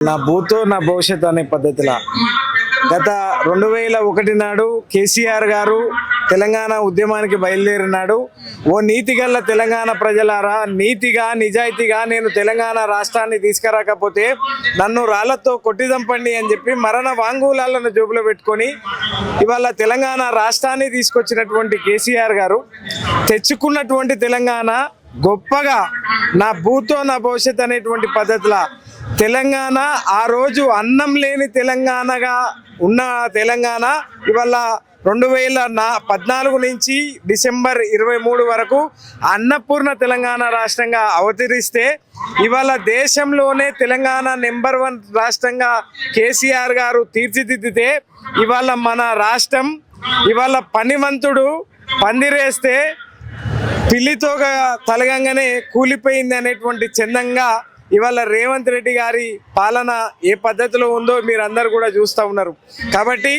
నా భూతో నా భవిష్యత్ అనే పద్ధతిలో. గత రెండు వేల ఒకటి నాడు కేసీఆర్ గారు తెలంగాణ ఉద్యమానికి బయలుదేరినాడు. ఓ నీతిగల్ల తెలంగాణ ప్రజలారా నీతిగా నిజాయితీగా నేను తెలంగాణ రాష్ట్రాన్ని తీసుకురాకపోతే నన్ను రాళ్ళతో కొట్టిదంపండి అని చెప్పి మరణ వాంగూలాలను జోబులో పెట్టుకొని ఇవాళ తెలంగాణ రాష్ట్రాన్ని తీసుకొచ్చినటువంటి కేసీఆర్ గారు తెచ్చుకున్నటువంటి తెలంగాణ గొప్పగా నా భూతో నా భవిష్యత్ అనేటువంటి పద్ధతిలో తెలంగాణ ఆ రోజు అన్నం లేని తెలంగాణగా ఉన్న తెలంగాణ ఇవాళ రెండు వేల నా పద్నాలుగు నుంచి డిసెంబర్ ఇరవై మూడు వరకు అన్నపూర్ణ తెలంగాణ రాష్ట్రంగా అవతరిస్తే ఇవాళ దేశంలోనే తెలంగాణ నెంబర్ వన్ రాష్ట్రంగా కేసీఆర్ గారు తీర్చిదిద్దితే ఇవాళ మన రాష్ట్రం ఇవాళ పనివంతుడు పందిరేస్తే పిల్లితోగా తలగంగానే కూలిపోయింది అనేటువంటి చందంగా ఇవాళ రేవంత్ రెడ్డి గారి పాలన ఏ పద్ధతిలో ఉందో మీరందరూ కూడా చూస్తూ ఉన్నారు. కాబట్టి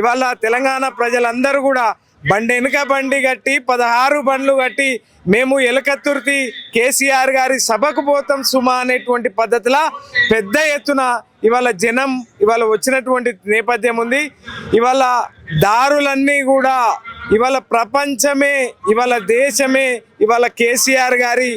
ఇవాళ తెలంగాణ ప్రజలందరూ కూడా బండి వెనుక బండి కట్టి పదహారు బండ్లు కట్టి మేము ఎలకత్తుర్తి కేసీఆర్ గారి సభకు పోతాం సుమా అనేటువంటి పద్ధతిలో పెద్ద ఎత్తున ఇవాళ జనం ఇవాళ వచ్చినటువంటి నేపథ్యం ఉంది. ఇవాళ దారులన్నీ కూడా ఇవాళ ప్రపంచమే ఇవాళ దేశమే ఇవాళ కేసీఆర్ గారి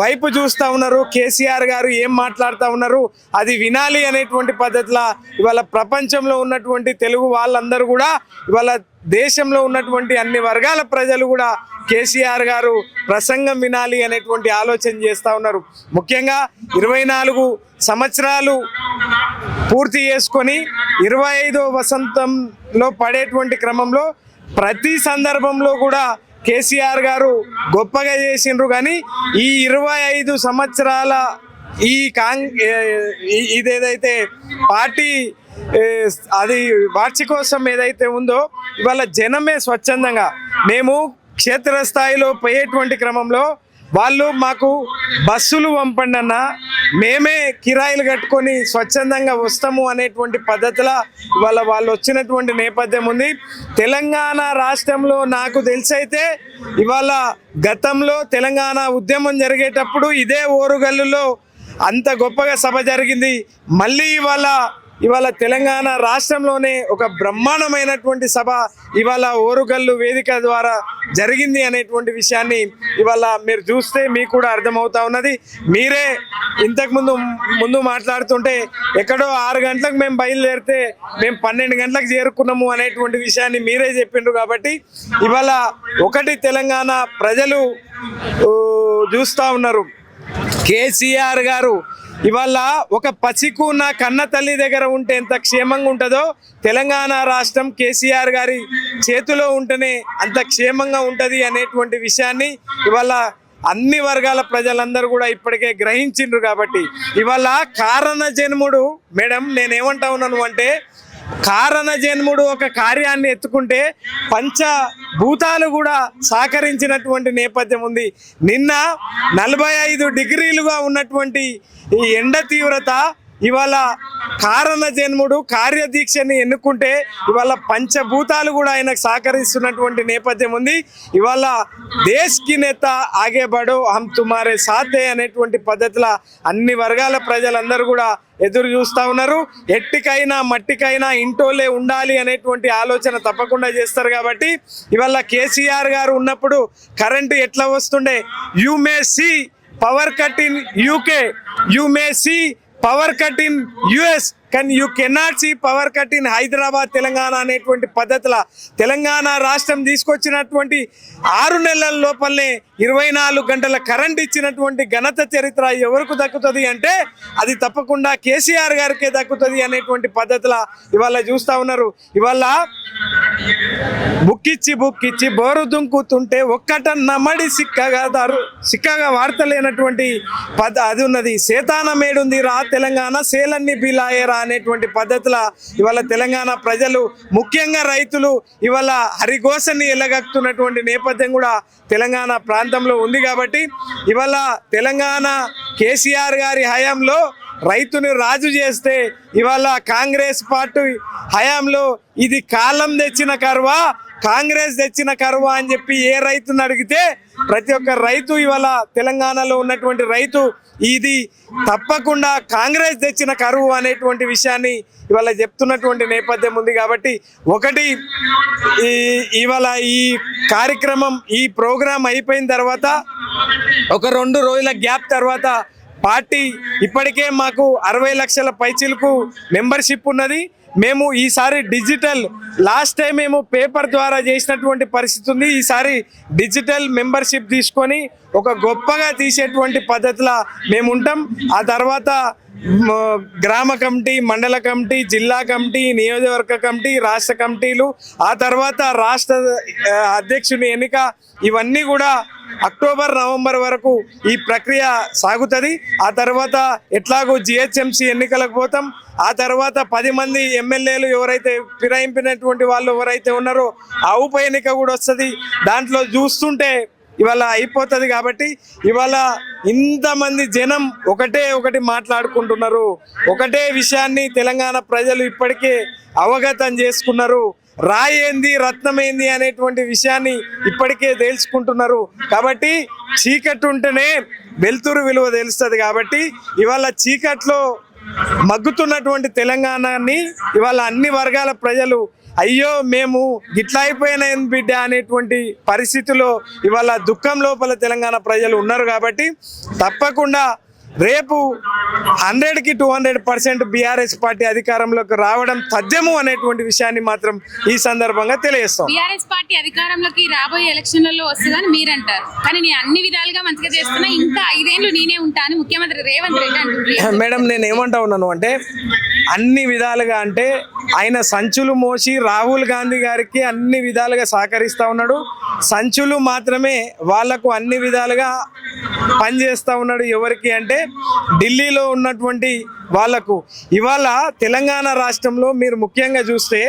వైపు చూస్తూ ఉన్నారు కేసీఆర్ గారు ఏం మాట్లాడుతూ ఉన్నారు అది వినాలి అనేటువంటి పద్ధతిలో ఇవాళ ప్రపంచంలో ఉన్నటువంటి తెలుగు వాళ్ళందరూ కూడా ఇవాళ దేశంలో ఉన్నటువంటి అన్ని వర్గాల ప్రజలు కూడా కేసీఆర్ గారు ప్రసంగం వినాలి అనేటువంటి ఆలోచన చేస్తూ ఉన్నారు. ముఖ్యంగా ఇరవై నాలుగు సంవత్సరాలు పూర్తి చేసుకొని ఇరవై ఐదో వసంతంలో పడేటువంటి క్రమంలో ప్రతి సందర్భంలో కూడా కేసీఆర్ గారు గొప్పగా చేసిండ్రు. కానీ ఈ ఇరవై ఐదు సంవత్సరాల ఈ కాంగ్ ఇదేదైతే పార్టీ అది వార్షికోత్సవం ఏదైతే ఉందో ఇవాళ జనమే స్వచ్ఛందంగా మేము క్షేత్రస్థాయిలో పోయేటువంటి క్రమంలో వాళ్ళు మాకు బస్సులు పంపండి అన్న. మేమే కిరాయిలు కట్టుకొని స్వచ్ఛందంగా వస్తాము అనేటువంటి పద్ధతిలో ఇవాళ వాళ్ళు వచ్చినటువంటి నేపథ్యం ఉంది. తెలంగాణ రాష్ట్రంలో నాకు తెలిసైతే ఇవాళ గతంలో తెలంగాణ ఉద్యమం జరిగేటప్పుడు ఇదే ఓరుగల్లులో అంత గొప్పగా సభ జరిగింది. మళ్ళీ ఇవాళ ఇవాళ తెలంగాణ రాష్ట్రంలోనే ఒక బ్రహ్మాండమైనటువంటి సభ ఇవాళ ఓరుగల్లు వేదిక ద్వారా జరిగింది అనేటువంటి విషయాన్ని ఇవాళ మీరు చూస్తే మీకు కూడా అర్థమవుతా ఉన్నది. మీరే ఇంతకుముందు ముందు మాట్లాడుతుంటే ఎక్కడో ఆరు గంటలకు మేము బయలుదేరితే మేము పన్నెండు గంటలకు చేరుకున్నాము అనేటువంటి విషయాన్ని మీరే చెప్పిండ్రు కాబట్టి ఇవాళ ఒకటి తెలంగాణ ప్రజలు చూస్తూ ఉన్నారు. కేసీఆర్ గారు ఇవాళ ఒక పసికు నా కన్న తల్లి దగ్గర ఉంటే ఎంత క్షేమంగా ఉంటుందో తెలంగాణ రాష్ట్రం కేసీఆర్ గారి చేతిలో ఉంటేనే అంత క్షేమంగా ఉంటుంది అనేటువంటి విషయాన్ని ఇవాళ అన్ని వర్గాల ప్రజలందరూ కూడా ఇప్పటికే గ్రహించిండ్రు కాబట్టి ఇవాళ కారణ జన్ముడు మేడం నేనేమంటా ఉన్నాను అంటే కారణ జన్ముడు ఒక కార్యాన్ని ఎత్తుకుంటే పంచ భూతాలు కూడా సహకరించినటువంటి నేపథ్యం ఉంది. నిన్న నలభై ఐదు డిగ్రీలుగా ఉన్నటువంటి ఈ ఎండ తీవ్రత ఇవాళ కారణ జన్ముడు కార్యదీక్షని ఎన్నుకుంటే ఇవాళ పంచభూతాలు కూడా ఆయనకు సహకరిస్తున్నటువంటి నేపథ్యం ఉంది. ఇవాళ దేశ్కి నేత ఆగే బడో హమ్ తుమారే సాతే అనేటువంటి పద్ధతిలో అన్ని వర్గాల ప్రజలందరూ కూడా ఎదురు చూస్తూ ఉన్నారు. ఎట్టికైనా మట్టికైనా ఇంటోలే ఉండాలి అనేటువంటి ఆలోచన తప్పకుండా చేస్తారు కాబట్టి ఇవాళ కేసీఆర్ గారు ఉన్నప్పుడు కరెంటు ఎట్లా వస్తుండే? You may see power cut in UK. You may see power cut in US కానీ you cannot see power cut in Hyderabad Telangana అనేటువంటి పద్ధతుల తెలంగాణ రాష్ట్రం తీసుకొచ్చినటువంటి ఆరు నెలల లోపలనే ఇరవై నాలుగు గంటల కరెంట్ ఇచ్చినటువంటి ఘనత చరిత్ర ఎవరికి దక్కుతుంది అంటే అది తప్పకుండా కేసీఆర్ గారికే దక్కుతుంది అనేటువంటి పద్ధతుల ఇవాళ చూస్తా ఉన్నారు. ఇవాళ బుక్కిచ్చి బుక్కిచ్చి బోరు దుంకుతుంటే ఒక్కట నమ్మడి సిక్కగా దారు సిక్కగా వార్తలేనటువంటి పద అది ఉన్నది. సేతానమేడుంది రా తెలంగాణ సేలన్ని బిలాయరా అనేటువంటి పద్ధతిలో ఇవాళ తెలంగాణ ప్రజలు ముఖ్యంగా రైతులు ఇవాళ హరిఘోషని ఎల్లగక్కుతున్నటువంటి నేపథ్యం కూడా తెలంగాణ ప్రాంతంలో ఉంది కాబట్టి ఇవాళ తెలంగాణ కేసీఆర్ గారి హయాంలో రైతుని రాజు చేస్తే ఇవాళ కాంగ్రెస్ పార్టీ హయాంలో ఇది కాలం తెచ్చిన కర్వా కాంగ్రెస్ తెచ్చిన కరువు అని చెప్పి ఏ రైతుని అడిగితే ప్రతి ఒక్క రైతు ఇవాళ తెలంగాణలో ఉన్నటువంటి రైతు ఇది తప్పకుండా కాంగ్రెస్ తెచ్చిన కరువు అనేటువంటి విషయాన్ని ఇవాళ చెప్తున్నటువంటి నేపథ్యం ఉంది కాబట్టి ఒకటి ఈ ఇవాళ ఈ కార్యక్రమం ఈ ప్రోగ్రాం అయిపోయిన తర్వాత ఒక రెండు రోజుల గ్యాప్ తర్వాత పార్టీ ఇప్పటికే మాకు అరవై లక్షల పైచీలకు మెంబర్షిప్ ఉన్నది. మేము ఈసారి డిజిటల్ లాస్ట్ టైం మేము పేపర్ ద్వారా చేసినటువంటి పరిస్థితి ఉంది. ఈసారి డిజిటల్ మెంబర్షిప్ తీసుకొని ఒక గొప్పగా తీసేటువంటి పద్ధతిలో మేము ఉంటాం. ఆ తర్వాత గ్రామ కమిటీ మండల కమిటీ జిల్లా కమిటీ నియోజకవర్గ కమిటీ రాష్ట్ర కమిటీలు ఆ తర్వాత రాష్ట్ర అధ్యక్షుని ఎన్నిక ఇవన్నీ కూడా అక్టోబర్ నవంబర్ వరకు ఈ ప్రక్రియ సాగుతుంది. ఆ తర్వాత ఎట్లాగో జిహెచ్ఎంసీ ఎన్నికలకు పోతాం. ఆ తర్వాత పది మంది ఎమ్మెల్యేలు ఎవరైతే ఫిరాయింపినటువంటి వాళ్ళు ఎవరైతే ఉన్నారో ఆ ఉప ఎన్నిక కూడా వస్తుంది. దాంట్లో చూస్తుంటే ఇవాళ అయిపోతుంది కాబట్టి ఇవాళ ఇంతమంది జనం ఒకటే ఒకటి మాట్లాడుకుంటున్నారు. ఒకటే విషయాన్ని తెలంగాణ ప్రజలు ఇప్పటికే అవగతం చేసుకున్నారు. రాయేంది రత్నమేంది అనేటువంటి విషయాన్ని ఇప్పటికే తేల్చుకుంటున్నారు. కాబట్టి చీకటి ఉంటేనే వెలుతురు విలువ తెలుస్తుంది కాబట్టి ఇవాళ చీకట్లో మగ్గుతున్నటువంటి తెలంగాణని ఇవాళ అన్ని వర్గాల ప్రజలు అయ్యో మేము గిట్లా అయిపోయిన బిడ్డ అనేటువంటి పరిస్థితిలో ఇవాళ దుఃఖం లోపల తెలంగాణ ప్రజలు ఉన్నారు కాబట్టి తప్పకుండా రేపు హండ్రెడ్కి two hundred percent BRS party అధికారంలోకి రావడం తథ్యము అనేటువంటి విషయాన్ని మాత్రం ఈ సందర్భంగా తెలియజేస్తాం. బీఆర్ఎస్ పార్టీ అధికారంలోకి రాబోయే ఎలక్షన్లలో వస్తుందని మీరు అంటారు కానీ నేను అన్ని విధాలుగా మంచిగా చేస్తున్నా ఇంకా ఐదేళ్ళు నేనే ఉంటా అని ముఖ్యమంత్రి రేవంత్ రెడ్డి అంటున్నారు. మేడం నేను ఏమంటా ఉన్నాను అంటే అన్ని విధాలుగా అంటే ఆయన సంచులు మోసి రాహుల్ గాంధీ గారికి అన్ని విధాలుగా సహకరిస్తూ ఉన్నాడు. సంచులు మాత్రమే వాళ్ళకు అన్ని విధాలుగా పనిచేస్తూ ఉన్నాడు ఎవరికి అంటే ఢిల్లీలో ఉన్నటువంటి వాళ్ళకు. ఇవాళ తెలంగాణ రాష్ట్రంలో మీరు ముఖ్యంగా చూస్తే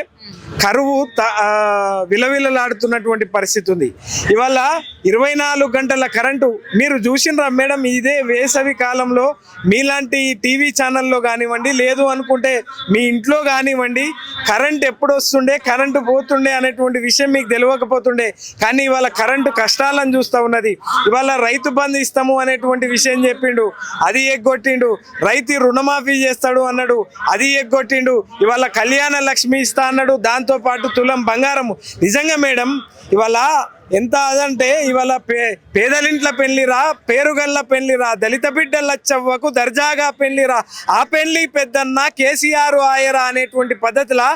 కరువు త- విలవిలలాడుతున్నటువంటి పరిస్థితి ఉంది. ఇవాళ ఇరవై నాలుగు గంటల కరెంటు మీరు చూసినరా మేడం ఇదే వేసవి కాలంలో మీలాంటి టీవీ ఛానల్లో కానివ్వండి లేదు అనుకుంటే మీ ఇంట్లో కానివ్వండి కరెంట్ ఎప్పుడు వస్తుండే కరెంటు పోతుండే అనేటువంటి విషయం మీకు తెలియకపోతుండే కానీ ఇవాళ కరెంటు కష్టాలను చూస్తూ ఉన్నది. ఇవాళ రైతు బంధు ఇస్తాము అనేటువంటి విషయం చెప్పిండు అది ఎగ్గొట్టిండు. రైతు రుణమాఫీ చేస్తాడు అన్నాడు అది ఎగ్గొట్టిండు. ఇవాళ కళ్యాణ లక్ష్మి ఇస్తా అన్నాడు దాని పాటు తులం బంగారము. నిజంగా మేడం ఇవాళ ఎంత అదంటే ఇవాళ పే పేదలింట్ల పెళ్ళిరా పేరుగల్ల పెళ్ళిరా దళిత బిడ్డల చవ్వకు దర్జాగా పెళ్ళిరా ఆ పెళ్ళి పెద్దన్న కేసీఆర్ ఆయరా అనేటువంటి పద్ధతిలో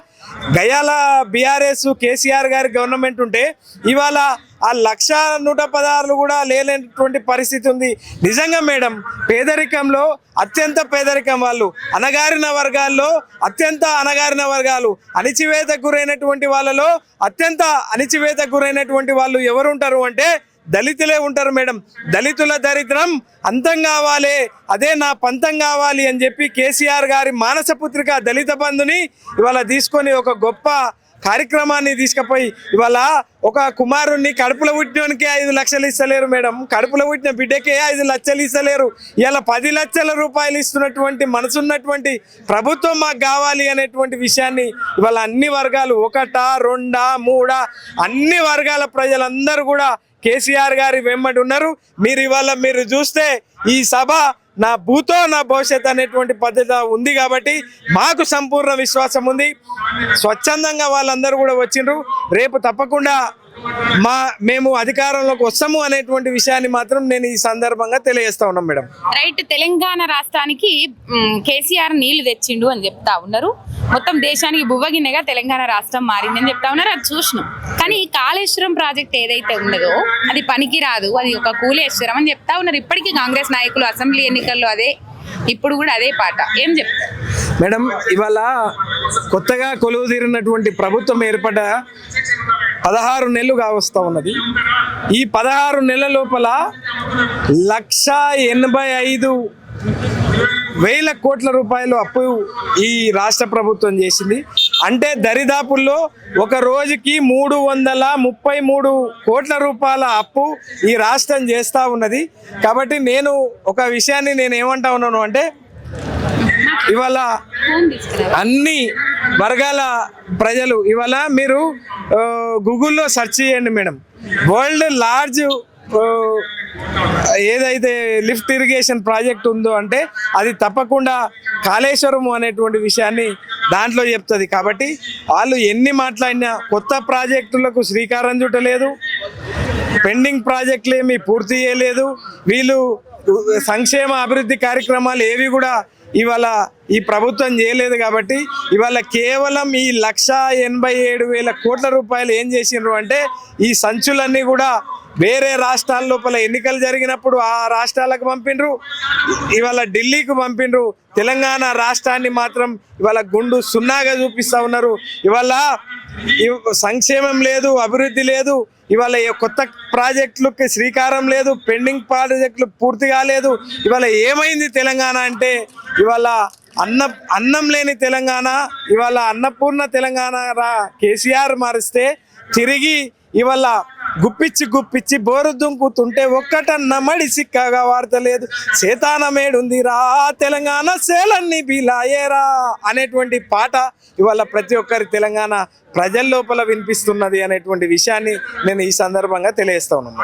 గయాల బీఆర్ఎస్ కేసీఆర్ గారి గవర్నమెంట్ ఉంటే ఇవాళ ఆ లక్ష నూట పదహారులు కూడా లేనటువంటి పరిస్థితి ఉంది. నిజంగా మేడం పేదరికంలో అత్యంత పేదరికం వాళ్ళు అనగారిన వర్గాల్లో అత్యంత అనగారిన వర్గాలు అణిచివేతకు గురైనటువంటి వాళ్ళలో అత్యంత అణిచివేతకు గురైనటువంటి వాళ్ళు ఎవరు ఉంటారు అంటే దళితులే ఉంటారు మేడం. దళితుల దరిద్రం అంతం కావాలి అదే నా పంతం కావాలి అని చెప్పి కేసీఆర్ గారి మానసపుత్రిక దళిత బంధుని ఇవాళ తీసుకొని ఒక గొప్ప కార్యక్రమాన్ని తీసుకుపోయి ఇవాళ ఒక కుమారుణ్ణి కడుపులో పుట్టినోనికి ఐదు లక్షలు ఇస్తలేరు మేడం. కడుపులో పుట్టిన బిడ్డకే ఐదు లక్షలు ఇస్తలేరు. ఇలా పది లక్షల రూపాయలు ఇస్తున్నటువంటి మనసున్నటువంటి ప్రభుత్వం మాకు కావాలి అనేటువంటి విషయాన్ని ఇవాళ అన్ని వర్గాలు ఒకటా రెండా మూడా అన్ని వర్గాల ప్రజలందరూ కూడా కేసీఆర్ గారి వెంబడి ఉన్నారు. మీరు ఇవాళ మీరు చూస్తే ఈ సభ నా భూతో నా భవిష్యత్ అనేటువంటి పద్ధతి ఉంది కాబట్టి మాకు సంపూర్ణ విశ్వాసం ఉంది. స్వచ్ఛందంగా వాళ్ళందరూ కూడా వచ్చిండ్రు. రేపు తప్పకుండా మా మేము అధికారంలోకి వస్తాము అనేటువంటి విషయాన్ని మాత్రం నేను ఈ సందర్భంగా తెలియజేస్తా ఉన్నాం మేడం. రైట్ తెలంగాణ రాష్ట్రానికి కేసీఆర్ నీళ్ళు తెచ్చిండు అని చెప్తా ఉన్నారు. మొత్తం దేశానికి బువ్వగిన్నెగా తెలంగాణ రాష్ట్రం మారిందని చెప్తా ఉన్నారు అది చూసినాం. కానీ ఈ కాళేశ్వరం ప్రాజెక్ట్ ఏదైతే ఉన్నదో అది పనికి రాదు అది ఒక కూలేశ్వరం అని చెప్తా ఉన్నారు. ఇప్పటికీ కాంగ్రెస్ నాయకులు అసెంబ్లీ ఎన్నికల్లో అదే ఇప్పుడు కూడా అదే పాట. ఏం చెప్తారు? మేడం ఇవాళ కొత్తగా కొలువు తీరినటువంటి ప్రభుత్వం ఏర్పడ పదహారు నెలలు కావస్తా ఉన్నది. ఈ పదహారు నెలల లోపల లక్ష ఎనభై ఐదు వేల కోట్ల రూపాయలు అప్పు ఈ రాష్ట్ర ప్రభుత్వం చేసింది. అంటే దరిదాపుల్లో ఒక రోజుకి మూడు వందల ముప్పై మూడు కోట్ల రూపాయల అప్పు ఈ రాష్ట్రం చేస్తూ ఉన్నది. కాబట్టి నేను ఒక విషయాన్ని నేను ఏమంటా ఉన్నాను అంటే ఇవాళ అన్ని వర్గాల ప్రజలు ఇవాళ మీరు గూగుల్లో సెర్చ్ చేయండి మేడం. వరల్డ్ లార్జ్ ఏదైతే లిఫ్ట్ ఇరిగేషన్ ప్రాజెక్ట్ ఉందో అంటే అది తప్పకుండా కాళేశ్వరం అనేటువంటి విషయాన్ని దాంట్లో చెప్తుంది. కాబట్టి వాళ్ళు ఎన్ని మాట్లాడినా కొత్త ప్రాజెక్టులకు శ్రీకారం చుట్టలేదు పెండింగ్ ప్రాజెక్టులు ఏమీ పూర్తి చేయలేదు. వీళ్ళు సంక్షేమ అభివృద్ధి కార్యక్రమాలు ఏవి కూడా ఇవాళ ఈ ప్రభుత్వం చేయలేదు కాబట్టి ఇవాళ కేవలం ఈ లక్ష ఎనభై ఏడు వేల కోట్ల రూపాయలు ఏం చేసిండ్రు అంటే ఈ సంచులన్నీ కూడా వేరే రాష్ట్రాల లోపల ఎన్నికలు జరిగినప్పుడు ఆ రాష్ట్రాలకు పంపిండ్రు. ఇవాళ ఢిల్లీకి పంపిండ్రు. తెలంగాణ రాష్ట్రాన్ని మాత్రం ఇవాళ గుండు సున్నాగా చూపిస్తా ఉన్నారు. ఇవాళ సంక్షేమం లేదు అభివృద్ధి లేదు. ఇవాళ కొత్త ప్రాజెక్టులకి శ్రీకారం లేదు పెండింగ్ ప్రాజెక్టులు పూర్తి కాలేదు. ఇవాళ ఏమైంది తెలంగాణ అంటే ఇవాళ అన్న అన్నం లేని తెలంగాణ ఇవాళ అన్నపూర్ణ తెలంగాణ రా కేసీఆర్ మారిస్తే తిరిగి ఇవాళ గుప్పిచ్చి గుప్పిచ్చి బోరు దుంకుతుంటే ఒక్కటన్న మడి సిక్కగా వార్తలేదు. సేతానమేడుంది రా తెలంగాణ సేలన్ని బిలాయేరా అనేటువంటి పాట ఇవాళ ప్రతి ఒక్కరి తెలంగాణ ప్రజల లోపల వినిపిస్తున్నది అనేటువంటి విషయాన్ని నేను ఈ సందర్భంగా తెలియజేస్తా ఉన్నాను.